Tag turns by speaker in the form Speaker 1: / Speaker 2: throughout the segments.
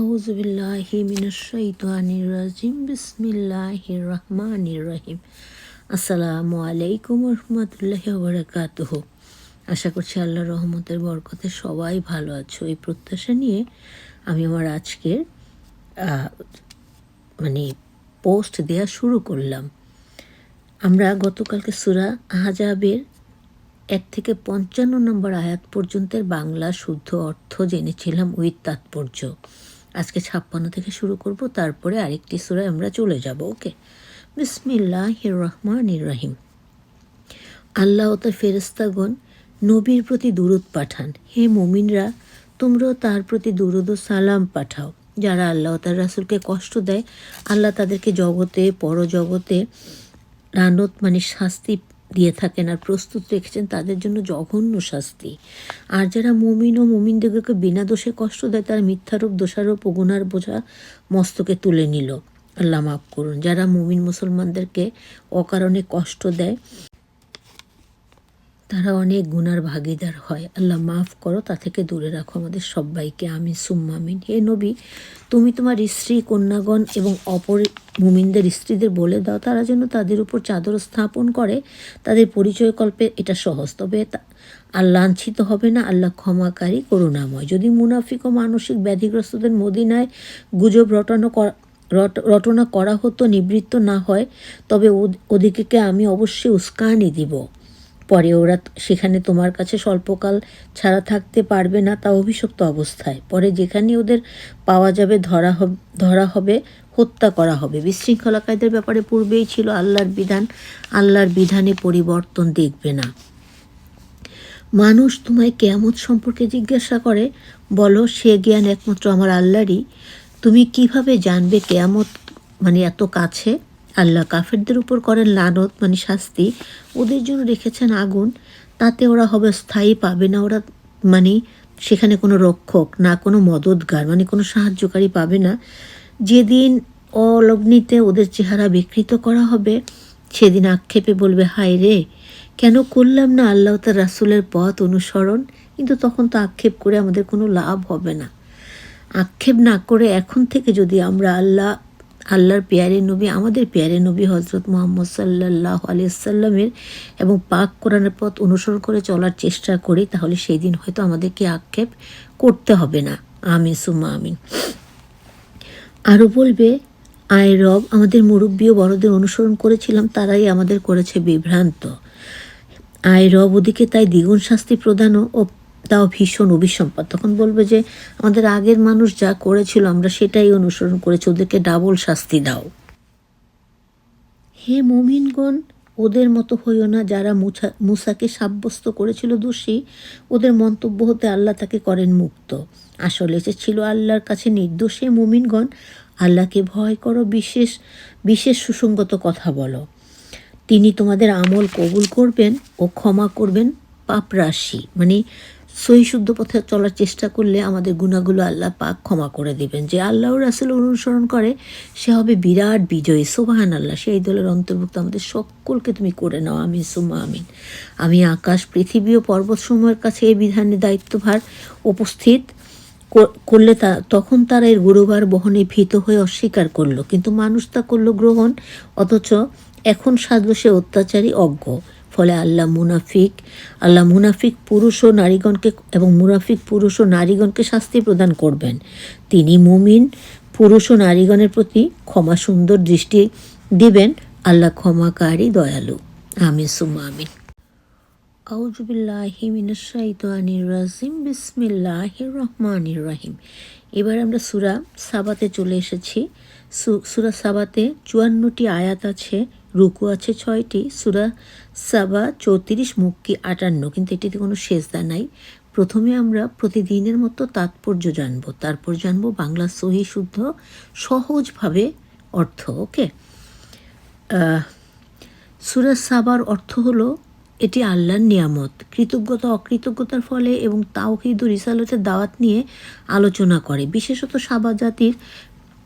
Speaker 1: আউজবিল্লাহি মিনাশাইতানির রাজিম। বিসমিল্লাহির রহমানির রহিম। আসসালামু আলাইকুম রহমতুল্লাহি ওবরাকাতুহ। আশা করছি আল্লাহ রহমতের বরকতে সবাই ভালো আছো। এই প্রত্যাশা নিয়ে আমি আমার আজকের মানে পোস্ট দেওয়া শুরু করলাম। আমরা গতকালকে সুরা আহজাবের এক থেকে পঞ্চান্ন নম্বর আয়াত পর্যন্তের বাংলা শুদ্ধ অর্থ জেনেছিলাম উইথ তাৎপর্য। আজকে ছাপ্পান্ন থেকে শুরু করব, তারপরে আরেকটি সুরায় আমরা চলে যাব, ওকে? বিসমিল্লাহ রহমান রাহিম। আল্লাহ ও তার ফেরেস্তাগণ নবীর প্রতি দুরুদ পাঠান। হে মুমিনরা, তোমরাও তার প্রতি দুরুদ ও সালাম পাঠাও। যারা আল্লাহ তার রাসুলকে কষ্ট দেয়, আল্লাহ তাদেরকে জগতে, পরজগতে রানত মানে শাস্তি দিয়ে থাকেন আর প্রস্তুত রেখেছেন তাদের জন্য জঘন্য শাস্তি। আর যারা মমিন ও মুমিনদেরকে বিনা দোষে কষ্ট দেয়, তারা মিথ্যারূপ, দোষারোপ ও গুনার বোঝা মস্তকে তুলে নিল। আল্লাহ মাফ করুন। যারা মুমিন মুসলমানদেরকে অকারণে কষ্ট দেয় তারা অনেক গুনার ভাগিদার হয়। আল্লাহ মাফ করো, তা থেকে দূরে রাখো আমাদের সবাইকে আমি সুম্মামিন হে নবী, তুমি তোমার স্ত্রী, কন্যাগণ এবং অপর মুমিনদের স্ত্রীদের বলে দাও, তারা যেন তাদের উপর চাদর স্থাপন করে, তাদের পরিচয় কল্পে এটা সহজ। তবে আর লাঞ্ছিত হবে না, আল্লাহ ক্ষমাকারী, করুণাময়। যদি মুনাফিক ও মানসিক ব্যাধিগ্রস্তদের মদিনায় গুজব রটানো রট- রটনা করা হতো, নিবৃত্ত না হয়, তবে ওদ- ওদিকে আমি অবশ্যই উস্কানি দিব। পরে ওরা সেখানে তোমার কাছে স্বল্পকাল ছাড়া থাকতে পারবে না, তা অভিশপ্ত অবস্থায়। পরে যেখানে ওদের পাওয়া যাবে, ধরা হবে ধরা হবে, হত্যা করা হবে। বিশৃঙ্খলাকারীদের ব্যাপারে পূর্বেই ছিল আল্লাহর বিধান। আল্লাহর বিধানে পরিবর্তন দেখবে না। মানুষ তোমায় কেয়ামত সম্পর্কে জিজ্ঞাসা করে, বলো, সে জ্ঞান একমাত্র আমার আল্লাহরই। তুমি কীভাবে জানবে কেয়ামত মানে এত কাছে? আল্লাহ কাফেরদের উপর করেন লানত মানে শাস্তি। ওদের জন্য রেখেছেন আগুন। তাতে ওরা হবে স্থায়ী, পাবে না ওরা মানে সেখানে কোনো রক্ষক, না কোনো মদতগার মানে কোনো সাহায্যকারী পাবে না। যেদিন অলগ্নিতে ওদের চেহারা বিকৃত করা হবে, সেদিন আক্ষেপে বলবে, হায় রে, কেন করলাম না আল্লাহ তার রাসুলের পথ অনুসরণ? কিন্তু তখন তো আক্ষেপ করে আমাদের কোনো লাভ হবে না। আক্ষেপ না করে এখন থেকে যদি আমরা আল্লাহ আল্লাহর পেয়ারে নবী, আমাদের পেয়ারে নবী হজরত মোহাম্মদ সাল্লাহ আলিয়াল্লামের এবং পাক কোরআনের পথ অনুসরণ করে চলার চেষ্টা করি, তাহলে সেই দিন হয়তো আমাদেরকে আক্ষেপ করতে হবে না। আমিন, সুম্মা আমিন। আরও বলবে, আয় রব, আমাদের মুরব্বী ও বড়দের অনুসরণ করেছিলাম, তারাই আমাদের করেছে বিভ্রান্ত। আয় রব, ওদিকে তাই দ্বিগুণ শাস্তি প্রদানও ও তাও ভীষণ অভিসম্পাদ তখন বলবে যে, আমাদের আগের মানুষ যা করেছিল, আমরা সেটাই অনুসরণ করেছি, ওদেরকে ডাবল শাস্তি দাও। হে মুমিনগণ, ওদের মতো হইও না। যারা মুছা, মুসাকে সাব্যস্ত করেছিল দোষী, ওদের মন্তব্য হতে আল্লাহ তাকে করেন মুক্ত। আসলে যে ছিল আল্লাহর কাছে নির্দোষ মুমিনগণ। আল্লাহকে ভয় করো, বিশেষ বিশেষ সুসঙ্গত কথা বলো। তিনি তোমাদের আমল কবুল করবেন ও ক্ষমা করবেন পাপরাশি। মানে সহি শুদ্ধ পথে চলার চেষ্টা করলে আমাদের গুণাগুলো আল্লাহ পাক ক্ষমা করে দিবেন। যে আল্লাহ রাসুল অনুসরণ করে, সে হবে বিরাট বিজয়ী। সোবাহান আল্লাহ সেই দলের অন্তর্ভুক্ত আমাদের সকলকে তুমি করে নাও। আমি সুমা আমিন। আমি আকাশ, পৃথিবী ও পর্বতসমূহের কাছে এই বিধানের দায়িত্বভার উপস্থিত করলে তা, তখন তারা এর গুরুবার বহনে ভীত হয়ে অস্বীকার করল। কিন্তু মানুষ তা করল গ্রহণ, অথচ এখন সাজলো সে অত্যাচারী অজ্ঞ। ফলে আল্লাহ মুনাফিক আল্লাহ মুনাফিক পুরুষ ও নারীগণকে এবং মুনাফিক পুরুষ ও নারীগণকে শাস্তি প্রদান করবেন। তিনি মুমিন, পুরুষ ও নারীগণের প্রতি ক্ষমা সুন্দর দৃষ্টি দিবেন, আল্লাহ ক্ষমাকারী দয়ালু। আমিন, সুম্মা আমিন। আউজুবিল্লাহি মিনাশাইতানির রাজিম, বিসমিল্লাহির রহমানির রহিম। এবার আমরা সুরা সাবাতে চলে এসেছি। সুরা সাবাতে চুয়ান্নটি আয়াত আছে। রুকু আছে ছয়টি, সুরা সাবা চৌত্রিশ, মুক্তি আটান্ন। কিন্তু এটিতে কোনো সেজদা নাই। প্রথমে আমরা প্রতিদিনের মতো তাৎপর্য জানব। তারপর জানব বাংলা সহি শুদ্ধ সহজভাবে অর্থ, ওকে? সুরা সাবার অর্থ হলো এটি আল্লাহর নিয়ামত। কৃতজ্ঞতা, অকৃতজ্ঞতার ফলে এবং তাওহিদ ও রিসালতের দাওয়াত নিয়ে আলোচনা করে। বিশেষত সাবা জাতির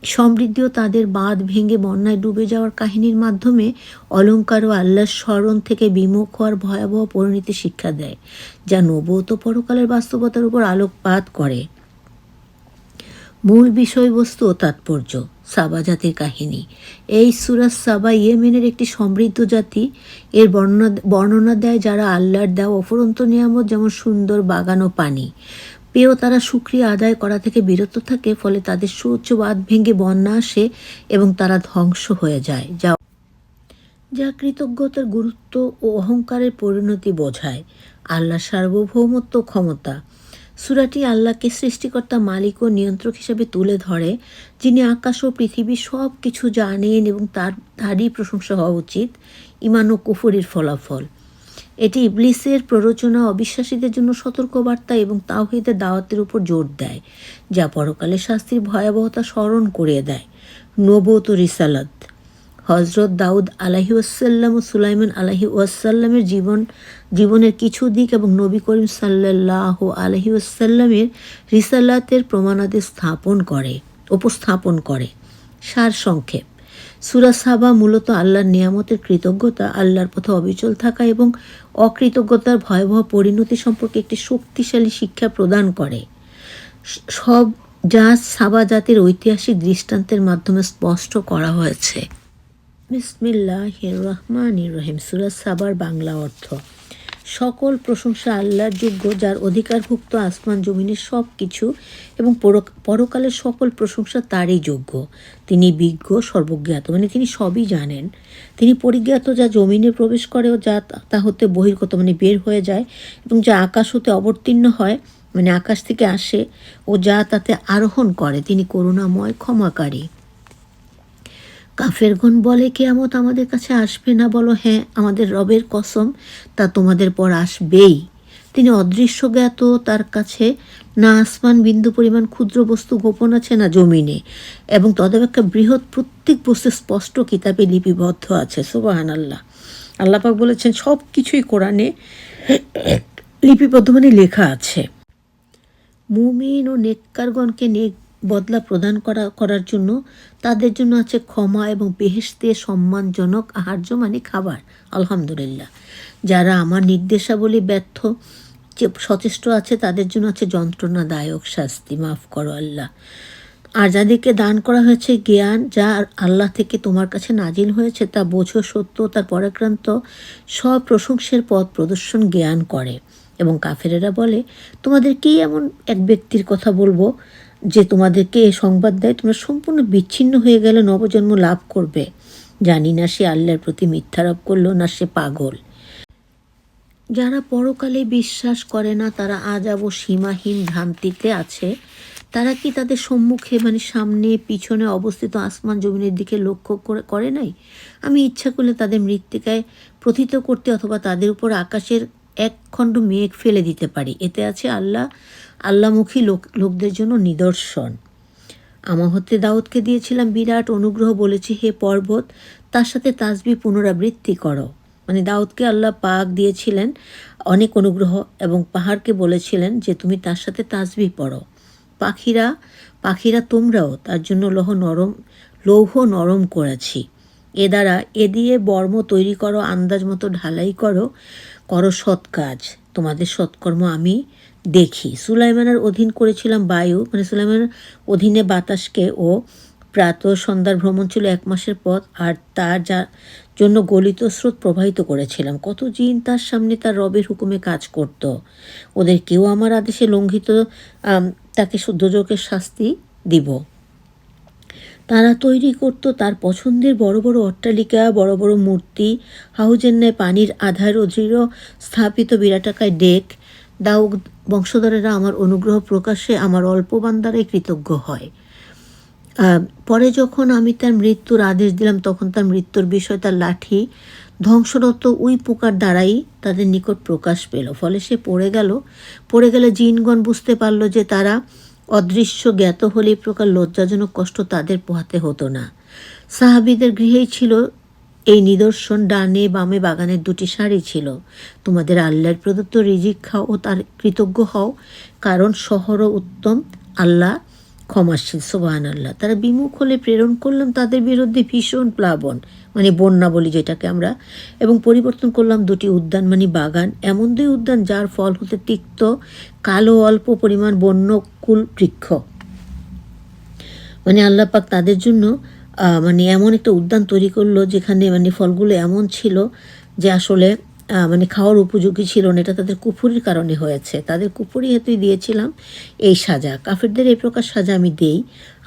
Speaker 1: সমৃদ্ধি ও তাদের বাঁধ ভেঙে বন্যায় ডুবে যাওয়ার কাহিনীর মাধ্যমে অলঙ্কার ও আল্লাহর স্মরণ থেকে বিমুখ হওয়ার ভয়াবহ পরিণতি শিক্ষা দেয়, যা নবত পরকালের বাস্তবতার উপর আলোকপাত করে। মূল বিষয়বস্তু ও তাৎপর্য, সাবা জাতির কাহিনী। এই সুরাজ সাবা ইয়েমেনের একটি সমৃদ্ধ জাতি। এর বর্ণনা বর্ণনা দেয় যারা আল্লাহর দেওয়া অফুরন্ত নিয়ামত, যেমন সুন্দর বাগান ও পানি। পেয়েও তারা সুক্রিয়া আদায় করা থেকে বিরত থাকে, ফলে তাদের সুউচ্চ বাদ ভেঙে বন্যা আসে এবং তারা ধ্বংস হয়ে যায়, যা যা কৃতজ্ঞতার গুরুত্ব ও অহংকারের পরিণতি বোঝায়। আল্লাহ সার্বভৌমত্ব ক্ষমতা। সুরাটি আল্লাহকে সৃষ্টিকর্তা, মালিক ও নিয়ন্ত্রক হিসেবে তুলে ধরে, যিনি আকাশ ও পৃথিবী সব কিছু জানেন এবং তার তারই প্রশংসা হওয়া উচিত। ইমান ও কুফুরির ফলাফল। এটি ইবলিসের প্ররোচনা অবিশ্বাসীদের জন্য সতর্কবার্তা এবং তাওহিদের দাওয়াতের উপর জোর দেয়, যা পরকালে শাস্তির ভয়াবহতা স্মরণ করিয়ে দেয়। নবত রিসালাত। হজরত দাউদ আলাহি ওয়াসাল্লাম ও সুলাইমান আলাহি ওয়াসাল্লামের জীবন, জীবনের কিছু দিক এবং নবী করিম সাল্লাহ আলহি ওয়াসাল্লামের রিসালাতের প্রমাণাদি স্থাপন করে, উপস্থাপন করে। সার সংক্ষেপ সুরা সাবা মূলত আল্লাহর নিয়ামতের কৃতজ্ঞতা, আল্লাহর পথে অবিচল থাকা এবং অকৃতজ্ঞতার ভয়াবহ পরিণতি সম্পর্কে একটি শক্তিশালী শিক্ষা প্রদান করে। সব যা সাবা জাতির ঐতিহাসিক দৃষ্টান্তের মাধ্যমে স্পষ্ট করা হয়েছে। বিসমিল্লাহ রহমান রহিম। সুরাজ সাবার বাংলা অর্থ। সকল প্রশংসা আল্লাহর যোগ্য, যার অধিকারভুক্ত আসমান, জমিনের সব কিছু এবং পরকালের সকল প্রশংসা তারই যোগ্য। তিনি বিজ্ঞ, সর্বজ্ঞাত মানে তিনি সবই জানেন। তিনি পরিজ্ঞাত, যা জমিনে প্রবেশ করে ও যা তা হতে বহির্গত মানে বের হয়ে যায় এবং যা আকাশ হতে অবতীর্ণ হয় মানে আকাশ থেকে আসে ও যা তাতে আরোহণ করে। তিনি করুণাময়, ক্ষমাকারী। কাফেরগণ বলে, কেয়ামত আমাদের কাছে আসবে না। বলো হ্যাঁ আমাদের রবের কসম, তা তোমাদের পর আসবেই। তিনি অদৃশ্য জ্ঞাত, তার কাছে না আসমান বিন্দু পরিমাণ ক্ষুদ্র বস্তু গোপন আছে, না জমিনে। এবং তদপেক্ষা বৃহৎ প্রত্যেক বস্তু স্পষ্ট কিতাবে লিপিবদ্ধ আছে সোবাহান আল্লাহ আল্লাপাক বলেছেন, সব কিছুই কোরআনে লিপিবদ্ধ মানে লেখা আছে। মুমিন ও নেককারগণকে নেক বদলা প্রদান করা, করার জন্য তাদের জন্য আছে ক্ষমা এবং বেহেস্তে সম্মানজনক আহার্য মানে খাবার। আলহামদুলিল্লাহ। যারা আমার নির্দেশাবলী ব্যর্থ, যে সচেষ্ট আছে, তাদের জন্য আছে যন্ত্রণাদায়ক শাস্তি। মাফ করো আল্লাহ। আর যাদেরকে দান করা হয়েছে জ্ঞান, যা আল্লাহ থেকে তোমার কাছে নাজিল হয়েছে, তা বোঝো সত্য, তার পরাক্রান্ত সব প্রশংসের পথ প্রদর্শন জ্ঞান করে। এবং কাফেরেরা বলে, তোমাদের কি এমন এক ব্যক্তির কথা বলব যে তোমাদেরকে এ সংবাদ দেয়, তোমরা সম্পূর্ণ বিচ্ছিন্ন হয়ে গেলে নবজন্ম লাভ করবে। জানি না সে আল্লাহর প্রতি মিথ্যারোপ করল না সে পাগল। যারা পরকালে বিশ্বাস করে না, তারা আজাব ও সীমাহীন ভ্রান্তিতে আছে। তারা কি তাদের সম্মুখে মানে সামনে, পিছনে অবস্থিত আসমান জমিনের দিকে লক্ষ্য করে করে নাই? আমি ইচ্ছা করলে তাদের মৃত্তিকায় প্রথিত করতে অথবা তাদের উপর আকাশের এক খণ্ড মেঘ ফেলে দিতে পারি। এতে আছে আল্লাহ আল্লামুখী লোক, লোকদের জন্য নিদর্শন। আমা হতে দাউদকে দিয়েছিলাম বিরাট অনুগ্রহ, বলেছি, হে পর্বত, তার সাথে তাজবি পুনরাবৃত্তি করো। মানে দাউদকে আল্লাহ পাক দিয়েছিলেন অনেক অনুগ্রহ এবং পাহাড়কে বলেছিলেন যে, তুমি তার সাথে তাজবি পড়ো। পাখিরা পাখিরা তোমরাও তার জন্য লৌহ নরম লৌহ নরম করেছি। এ দ্বারা, এ দিয়ে বর্ম তৈরি করো, আন্দাজ মতো ঢালাই করো করো সৎ কাজ। তোমাদের সৎকর্ম আমি দেখি। সুলাইমানের অধীন করেছিলাম বায়ু। মানে সুলাইমানের অধীনে বাতাসকে ও প্রাত সন্ধ্যার ভ্রমণ ছিল এক মাসের পথ, আর তার যা জন্য গলিত স্রোত প্রবাহিত করেছিলাম। কত জিন তার সামনে তার রবের হুকুমে কাজ করত। ওদের কেউ আমার আদেশে লঙ্ঘিত তাকে শুদ্ধযোগের শাস্তি দিব। তারা তৈরি করত তার পছন্দের বড় বড় অট্টালিকা, বড় বড় মূর্তি, হাউজের ন্যায় পানির আধার ও দৃঢ় স্থাপিত বিরাটাকায় ডেক দাউদ বংশধরেরা আমার অনুগ্রহ প্রকাশে আমার অল্প বান্দারাই কৃতজ্ঞ হয়। পরে যখন আমি তার মৃত্যুর আদেশ দিলাম, তখন তার মৃত্যুর বিষয় তার লাঠি ধ্বংসরত উই পোকার দ্বারাই তাদের নিকট প্রকাশ পেল। ফলে সে পড়ে গেল। পড়ে গেলে জিনগণ বুঝতে পারল যে তারা অদৃশ্য, জ্ঞাত হলে প্রকার লজ্জাজনক কষ্ট তাদের পোহাতে হতো না। সাহাবিদের গৃহেই ছিল এই নিদর্শন ডানে বামে বাগানের দুটি শাড়ি ছিল। তোমাদের আল্লাহর প্রদত্ত রিজিক খাও ও তার কৃতজ্ঞ হও, কারণ শহর উত্তম আল্লাহ ক্ষমাশীল সোবাহান আল্লাহ তারা বিমুখ হলে প্রেরণ করলাম তাদের বিরুদ্ধে ভীষণ প্লাবন মানে বন্যা বলি যেটাকে আমরা, এবং পরিবর্তন করলাম দুটি উদ্যান মানে বাগান। এমন দুই উদ্যান যার ফল হতে তিক্ত, কালো, অল্প পরিমাণ বন্যকুল বৃক্ষ। মানে আল্লাহ পাক তাদের জন্য মানে এমন একটা উদ্যান তৈরি করল যেখানে মানে ফলগুলো এমন ছিল যে আসলে মানে খাওয়ার উপযোগী ছিল না, এটা তাদের কুফুরির কারণে হয়েছে। তাদের কুফুরি হেতুই দিয়েছিলাম এই সাজা। কাফেরদের এই প্রকার সাজা আমি দেই।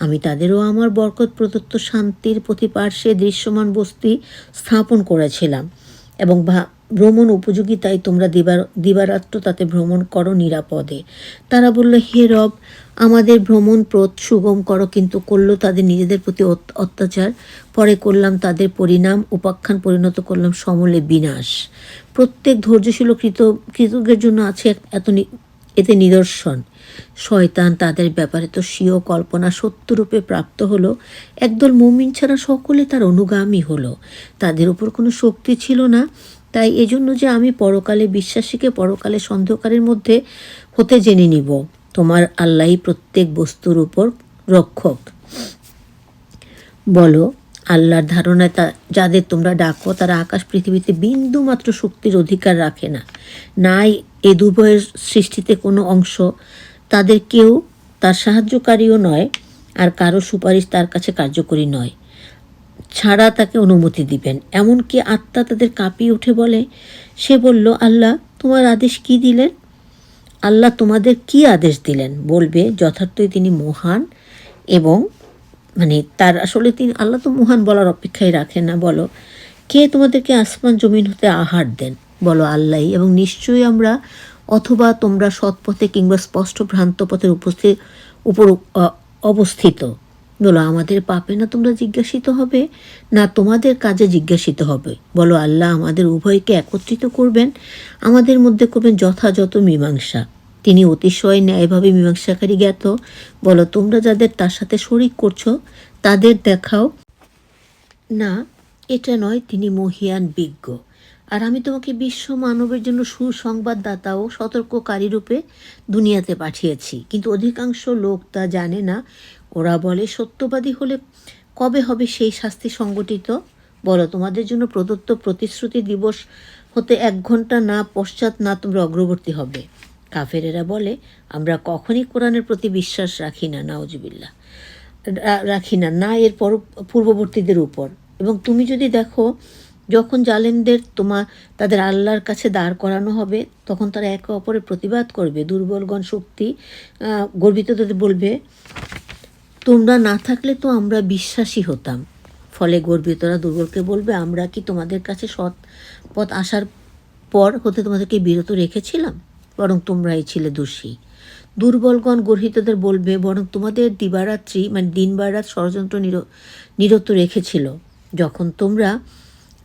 Speaker 1: আমি তাদেরও আমার বরকত, প্রদত্ত শান্তির প্রতিপার্শ্বে দৃশ্যমান বস্তি স্থাপন করেছিলাম। এবং ভ্রমণ উপযোগী, তাই তোমরা দিবার, দিবারাত্র তাতে ভ্রমণ করো নিরাপদে। তারা বলল, হে রব, আমাদের ভ্রমণ প্রত সুগম করো, কিন্তু করল তাদের নিজেদের প্রতি অত- অত্যাচার। পরে করলাম তাদের পরিণাম, উপাখ্যান পরিণত করলাম সমলে বিনাশ। প্রত্যেক ধৈর্যশীল কৃত, কৃতজ্ঞের জন্য আছে এত এতে নিদর্শন। শয়তান তাদের ব্যাপারে তো স্বীয় কল্পনা সত্যরূপে প্রাপ্ত হলো। একদল মুমিন ছাড়া সকলে তার অনুগামী হলো। তাদের উপর কোনো শক্তি ছিল না। তাই এজন্য যে আমি পরকালে বিশ্বাসীকে পরকালে সন্দেহকারীর মধ্যে হতে জেনে নিব, তোমার আল্লাহই প্রত্যেক বস্তুর উপর রক্ষক। বলো, আল্লাহর ধারণায় তা, যাদের তোমরা ডাকো, তারা আকাশ পৃথিবীতে বিন্দু মাত্র শক্তির অধিকার রাখে না। নাই এ দুভয়ের সৃষ্টিতে কোনো অংশ, তাদের কেউ তার সাহায্যকারীও নয়, আর কারও সুপারিশ তার কাছে কার্যকরী নয়। ছাড়া তাকে অনুমতি দিবেন। এমনকি আত্মা তাদের কাঁপিয়ে উঠে বলে, সে বলল, আল্লাহ, তোমার আদেশ কি দিলেন? আল্লাহ তোমাদের কি আদেশ দিলেন? বলবে যথার্থই তিনি মহান এবং মানে তার আসলে তিনি, আল্লাহ তো মহান বলার অপেক্ষায় রাখেন না, বলো, কে তোমাদেরকে আসমান জমিন হতে আহার দেন? বলো আল্লাহ এবং নিশ্চয়ই আমরা, অথবা তোমরা সৎপথে কিংবা স্পষ্ট ভ্রান্ত পথের উপস্থিত, উপর অবস্থিত। বলো, আমাদের পাপে না তোমরা জিজ্ঞাসিত হবে? না তোমাদের কাজে জিজ্ঞাসিত হবে? বলো, আল্লাহ আমাদের উভয়কে একত্রিত করবেন, আমাদের মধ্যে করবেন যথাযথ মীমাংসা। তিনি অতিশয় ন্যায়ভাবে মীমাংসাকারী জ্ঞাত। বলো, তোমরা যাদের তার সাথে শরিক করছ, তাদের দেখাও। না, এটা নয়, তিনি মহিয়ান বিজ্ঞ। আর আমি তোমাকে বিশ্ব মানবের জন্য সুসংবাদদাতা ও সতর্ককারী রূপে দুনিয়াতে পাঠিয়েছি। কিন্তু অধিকাংশ লোক তা জানে না। ওরা বলে, সত্যবাদী হলে কবে হবে সেই শাস্তি সংগঠিত? বলো, তোমাদের জন্য প্রদত্ত প্রতিশ্রুতি দিবস হতে এক ঘণ্টা না পশ্চাৎ না তোমরা অগ্রবর্তী হবে। কাফেরেরা বলে, আমরা কখনই কোরআনের প্রতি বিশ্বাস রাখি না নাউজবিল্লা রা- রাখি না না এর পর, পূর্ববর্তীদের উপর। এবং তুমি যদি দেখো, যখন জালেনদের তোমার তাদের আল্লাহর কাছে দাঁড় করানো হবে, তখন তারা একে অপরের প্রতিবাদ করবে। দুর্বলগণ শক্তি গর্বিত গর্বিতদের বলবে তোমরা না থাকলে তো আমরা বিশ্বাসী হতাম। ফলে গর্বিতরা দুর্বলকে বলবে, আমরা কি তোমাদের কাছে সৎ পথ আসার পর হতে তোমাদেরকে বিরত রেখেছিলাম? বরং তোমরাই ছিলে দোষী। দুর্বলগণ গর্হিতদের বলবে, বরং তোমাদের দিবারাত্রি মানে দিন বা রাত ষড়যন্ত্র নির- নিরত রেখেছিল। যখন তোমরা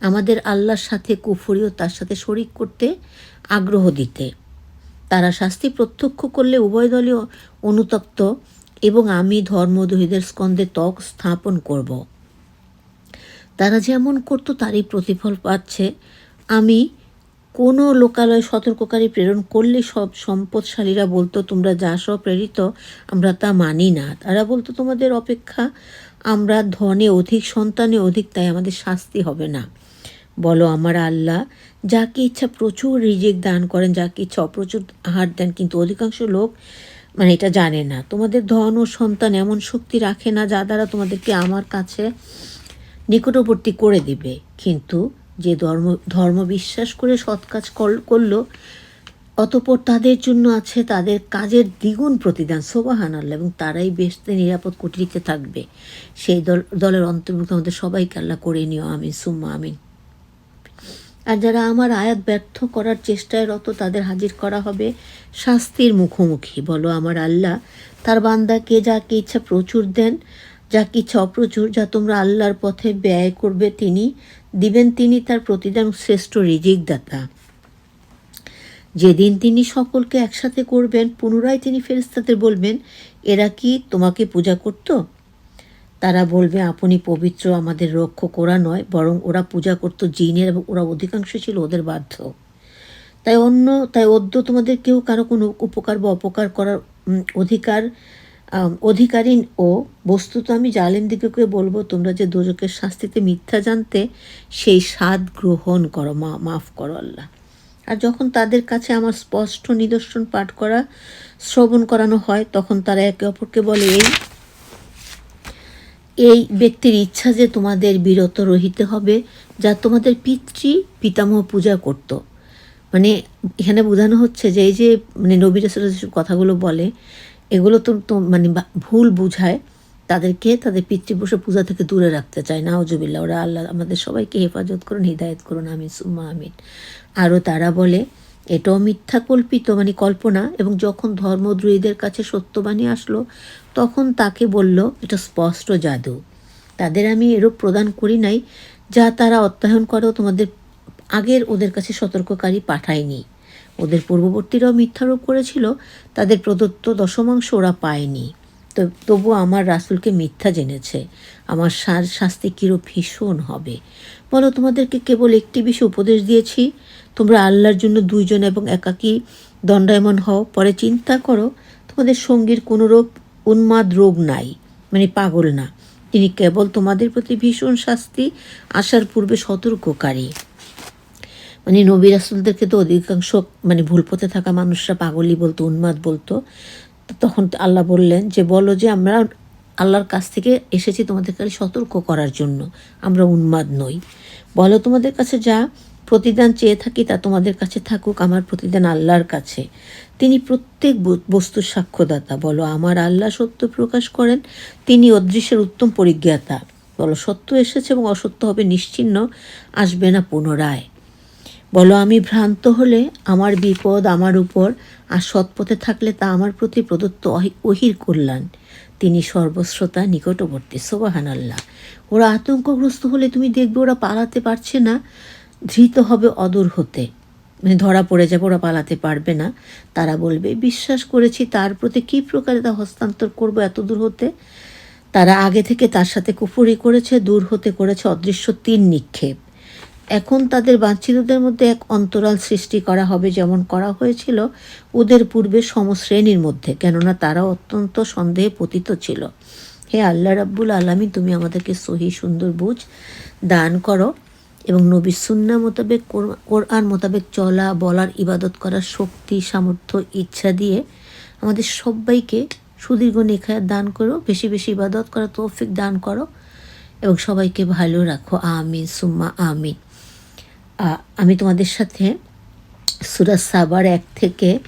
Speaker 1: আমাদের আল্লাহর সাথে কুফরি ও তার সাথে শরিক করতে আগ্রহ দিতে, তারা শাস্তি প্রত্যক্ষ করলে উভয় দলীয় অনুতপ্ত এবং আমি ধর্মদহীদের স্কন্ধে ত্বক স্থাপন করব। তারা যেমন করতো, তারই প্রতিফল পাচ্ছে। আমি কোনো লোকালয় সতর্ককারী প্রেরণ করলে সব সম্পদশালীরা বলতো, তোমরা যা সব প্রেরিত, আমরা তা মানি না। তারা বলতো, তোমাদের অপেক্ষা, আমরা ধনে অধিক, সন্তানে অধিক, তাই আমাদের শাস্তি হবে না। বলো আমার আল্লাহ, যাকে ইচ্ছা প্রচুর রিজেক দান করেন, যাকে ইচ্ছা অপ্রচুর আহার দেন, কিন্তু অধিকাংশ লোক মানে এটা জানে না। তোমাদের ধন ও সন্তান এমন শক্তি রাখে না যা দ্বারা তোমাদেরকে আমার কাছে নিকটবর্তী করে দিবে। কিন্তু যে ধর্ম ধর্ম বিশ্বাস করে সৎ কাজ কর- করল, অতপর তাদের জন্য আছে তাদের কাজের দ্বিগুণ প্রতিদান সোবাহান আল্লাহ এবং তারাই বেশতে নিরাপদ কুটিরিতে থাকবে। সেই দল, দলের অন্তর্ভুক্ত আমাদের সবাইকে আল্লাহ করে নিও, আমিন, সুম্মা, আমিন। আর যারা আমার আয়াত ব্যর্থ করার চেষ্টায় রত, তাদের হাজির করা হবে শাস্তির মুখোমুখি। বলো আমার আল্লাহ, তার বান্দাকে যাকে ইচ্ছা প্রচুর দেন, যাকে ইচ্ছা অপ্রচুর, যা তোমরা আল্লাহর পথে ব্যয় করবে তিনি দিবেন তিনি তার প্রতিদান শ্রেষ্ঠ রিজিক দাতা যেদিন তিনি সকলকে একসাথে করবেন, পুনরায় তিনি ফেরেস্তাদের বলবেন, এরা কি তোমাকে পূজা করত? তারা বলবে আপনি পবিত্র আমাদের রক্ষক করা নয় বরং ওরা পূজা করত জিনের এবং ওরা অধিকাংশ ছিল ওদের বাধ্য। তাই অন্য তাই অদ্য তোমাদের কেউ কারও কোনো উপকার বা অপকার করার অধিকার আম, অধিকারী ও বস্তুত আমি জালেমদিগকে বলব তোমরা যে দোজকের শাস্তিতে মিথ্যা জানতে সেই স্বাদ গ্রহণ করো মা মাফ করো আল্লাহ। আর যখন তাদের কাছে আমার স্পষ্ট নিদর্শন পাঠ করা শ্রবণ করানো হয় তখন তারা একে অপরকে বলে এই এই ব্যক্তির ইচ্ছা যে তোমাদের বিরত রহিতে হবে, যা তোমাদের পিতৃ পিতামহ পূজা করত। মানে এখানে বোঝানো হচ্ছে যে এই যে মানে নবী রাসূলের যেসব কথাগুলো বলে, এগুলো তো তো মানে ভুল বুঝায়, তাদেরকে তাদের পিতৃপুরুষ পূজা থেকে দূরে রাখতে চায় নাওজুবিল্লা ওরা আল্লাহ, আমাদের সবাইকে হেফাজত করুন, হৃদায়ত করুন, আমিন, সুম্মা আমিন। আরও তারা বলে, এটাও মিথ্যা কল্পিত মানে কল্পনা, এবং যখন ধর্মদ্রোহীদের কাছে সত্যবাণী আসলো তখন তাকে বলল, এটা স্পষ্ট জাদু। তাদের আমি এরূপ প্রদান করি নাই, যা তারা অত্যয়ন করেও তোমাদের আগের ওদের কাছে সতর্ককারী পাঠায়নি। ওদের পূর্ববর্তীরাও মিথ্যারোপ করেছিল, তাদের প্রদত্ত দশমাংশ ওরা পায়নি। তো, তবু আমার রাসূলকে মিথ্যা জেনেছে। আমার সার শাস্তি কিরূপ ভীষণ হবে। বলো, তোমাদেরকে কেবল একটি বিষয় উপদেশ দিয়েছি। তোমরা আল্লাহর জন্য দুইজন এবং একাকী দণ্ডায়মন হও। পরে চিন্তা করো, তোমাদের সঙ্গীর কোনো রোগ উন্মাদ রোগ নাই মানে পাগল না। তিনি কেবল তোমাদের প্রতি ভীষণ শাস্তি, আসার পূর্বে সতর্ককারী। মানে নবী রাসুলদেরকে তো অধিকাংশ মানে ভুল পথে থাকা মানুষরা পাগলই বলতো, উন্মাদ বলতো। তখন আল্লাহ বললেন যে, বলো যে, আমরা আল্লাহর কাছ থেকে এসেছি তোমাদের কাছে সতর্ক করার জন্য, আমরা উন্মাদ নই। বলো তোমাদের কাছে যা প্রতিদান চেয়ে থাকি তা তোমাদের কাছে থাকুক, আমার প্রতিদান আল্লাহর কাছে। তিনি প্রত্যেক বস্তুর সাক্ষ্যদাতা। বলো, আমার আল্লাহ সত্য প্রকাশ করেন, তিনি অদৃশ্যের উত্তম পরিজ্ঞাতা। বলো, সত্য এসেছে এবং অসত্য হবে নিশ্চিহ্ন, আসবে না পুনরায়। বলো, আমি ভ্রান্ত হলে আমার বিপদ আমার উপর, আর সৎপথে থাকলে তা আমার প্রতি প্রদত্ত অহি- ওহির কল্যাণ। তিনি সর্বশ্রোতা, নিকটবর্তী সোবাহান আল্লাহ ওরা আতঙ্কগ্রস্ত হলে তুমি দেখবে ওরা পালাতে পারছে না। ধৃত হবে অদূর হতে। মানে ধরা পড়ে যাবে, ওরা পালাতে পারবে না। তারা বলবে, বিশ্বাস করেছি, তার প্রতি কী প্রকারে তা হস্তান্তর করব এত দূর হতে? তারা আগে থেকে তার সাথে কুফুরি করেছে, দূর হতে করেছে অদৃশ্য তিন নিক্ষেপ। এখন তাদের বাঞ্ছিতদের মধ্যে এক অন্তরাল সৃষ্টি করা হবে যেমন করা হয়েছিল ওদের পূর্বে সমশ্রেণীর মধ্যে, কেননা তারা অত্যন্ত সন্দেহে পতিত ছিল। হে আল্লাহ রাব্বুল আলমী তুমি আমাদেরকে সহি সুন্দর বুঝ দান করো। এবং নবী সুন্না মোতাবেক কোর- কোরআন মোতাবেক চলা, বলার, ইবাদত করার শক্তি, সামর্থ্য, ইচ্ছা দিয়ে আমাদের সবাইকে সুদীর্ঘ নেখায়াত দান করো, বেশি বেশি ইবাদত করা তৌফিক দান করো এবং সবাইকে ভালো রাখো। আমিন, সুম্মা, আমিন। আমি তোমাদের সাথে সুরাজ সাবার এক থেকে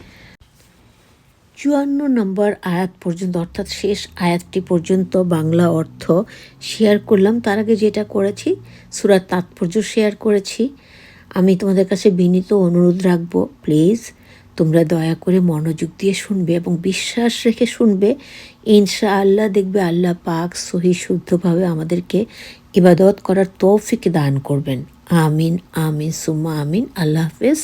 Speaker 1: চুয়ান্ন নম্বর আয়াত পর্যন্ত, অর্থাৎ শেষ আয়াতটি পর্যন্ত বাংলা অর্থ শেয়ার করলাম। তার আগে যেটা করেছি, সুরার তাৎপর্য শেয়ার করেছি। আমি তোমাদের কাছে বিনীত অনুরোধ রাখব প্লিজ তোমরা দয়া করে মনোযোগ দিয়ে শুনবে এবং বিশ্বাস রেখে শুনবে। ইনশা আল্লাহ দেখবে আল্লাহ পাক সহি শুদ্ধভাবে আমাদেরকে ইবাদত করার তৌফিক দান করবেন। আমিন আমিন, সুম্মা আমিন। আল্লাহ হাফেজ।